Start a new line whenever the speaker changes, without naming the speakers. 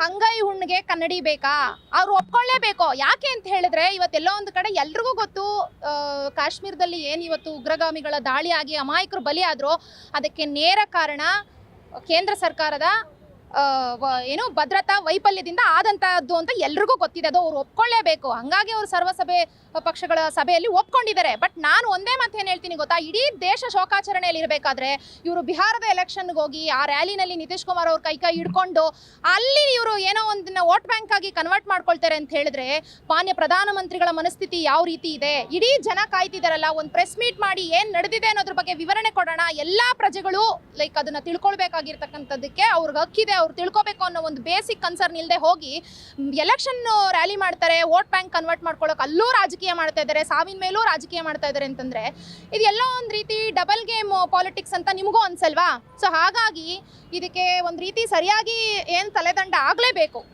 ಹಂಗೈ ಹುಣ್ಣಿಗೆ ಕನ್ನಡಿ ಬೇಕಾ? ಅವ್ರು ಒಪ್ಕೊಳ್ಳೇಬೇಕು. ಯಾಕೆ ಅಂತ ಹೇಳಿದ್ರೆ ಇವತ್ತೆಲ್ಲೋ ಒಂದು ಕಡೆ ಎಲ್ರಿಗೂ ಗೊತ್ತು ಕಾಶ್ಮೀರದಲ್ಲಿ ಏನು ಇವತ್ತು ಉಗ್ರಗಾಮಿಗಳ ದಾಳಿ ಆಗಿ ಅಮಾಯಕರು ಬಲಿ ಆದ್ರು ಅದಕ್ಕೆ ನೇರ ಕಾರಣ ಕೇಂದ್ರ ಸರ್ಕಾರದ ಏನು ಭದ್ರತಾ ವೈಫಲ್ಯದಿಂದ ಆದಂತಹದ್ದು ಅಂತ ಎಲ್ರಿಗೂ ಗೊತ್ತಿದೆ. ಅದು ಅವ್ರು ಒಪ್ಕೊಳ್ಳೇಬೇಕು. ಹಂಗಾಗಿ ಅವ್ರು ಸರ್ವಸಭೆ ಪಕ್ಷಗಳ ಸಭೆಯಲ್ಲಿ ಒಪ್ಕೊಂಡಿದ್ದಾರೆ. ಬಟ್ ನಾನು ಒಂದೇ ಮಾತು ಏನು ಹೇಳ್ತೀನಿ ಗೊತ್ತಾ? ಇಡೀ ದೇಶ ಶೋಕಾಚರಣೆಯಲ್ಲಿ ಇರಬೇಕಾದ್ರೆ ಇವರು ಬಿಹಾರದ ಎಲೆಕ್ಷನ್ಗೆ ಹೋಗಿ ಆ ರ್ಯಾಲಿನಲ್ಲಿ ನಿತೀಶ್ ಕುಮಾರ್ ಅವ್ರ ಕೈ ಕೈ ಹಿಡ್ಕೊಂಡು ಅಲ್ಲಿ ಇವರು ಏನೋ ಒಂದನ್ನ ವೋಟ್ ಬ್ಯಾಂಕ್ ಆಗಿ ಕನ್ವರ್ಟ್ ಮಾಡ್ಕೊಳ್ತಾರೆ ಅಂತ ಹೇಳಿದ್ರೆ ಮಾನ್ಯ ಪ್ರಧಾನಮಂತ್ರಿಗಳ ಮನಸ್ಥಿತಿ ಯಾವ ರೀತಿ ಇದೆ? ಇಡೀ ಜನ ಕಾಯ್ತಿದಾರಲ್ಲ, ಒಂದು ಪ್ರೆಸ್ ಮೀಟ್ ಮಾಡಿ ಏನು ನಡೆದಿದೆ ಅನ್ನೋದ್ರ ಬಗ್ಗೆ ವಿವರಣೆ ಕೊಡೋಣ. ಎಲ್ಲಾ ಪ್ರಜೆಗಳು ಲೈಕ್ ಅದನ್ನ ತಿಳ್ಕೊಳ್ಬೇಕಾಗಿರ್ತಕ್ಕಂಥದ್ದಕ್ಕೆ ಅವ್ರಿಗೆ ಹಕ್ಕಿದೆ ಅವ್ರು ತಿಳ್ಕೊಬೇಕು ಅನ್ನೋ ಒಂದು ಬೇಸಿಕ್ ಕನ್ಸರ್ನ್ ಇಲ್ಲದೆ ಹೋಗಿ ಎಲೆಕ್ಷನ್ ರ್ಯಾಲಿ ಮಾಡ್ತಾರೆ, ವೋಟ್ ಬ್ಯಾಂಕ್ ಕನ್ವರ್ಟ್ ಮಾಡ್ಕೊಳ್ಳೋಕೆ ಅಲ್ಲೂ ರಾಜಕೀಯ ಮಾಡ್ತಾ ಇದ್ದಾರೆ ಸಾವಿನ ಮೇಲೂ ರಾಜಕೀಯ ಮಾಡ್ತಾ ಇದ್ದಾರೆ ಅಂತಂದ್ರೆ, ಇದು ಎಲ್ಲೋ ಒಂದು ರೀತಿ ಡಬಲ್ ಗೇಮ್ ಪಾಲಿಟಿಕ್ಸ್ ಅಂತ ನಿಮಗೂ ಅನ್ಸಲ್ವಾ? ಸೊ ಹಾಗಾಗಿ ಇದಕ್ಕೆ ಒಂದು ರೀತಿ ಸರಿಯಾಗಿ ಏನು ತಲೆದಂಡ ಆಗಲೇಬೇಕು.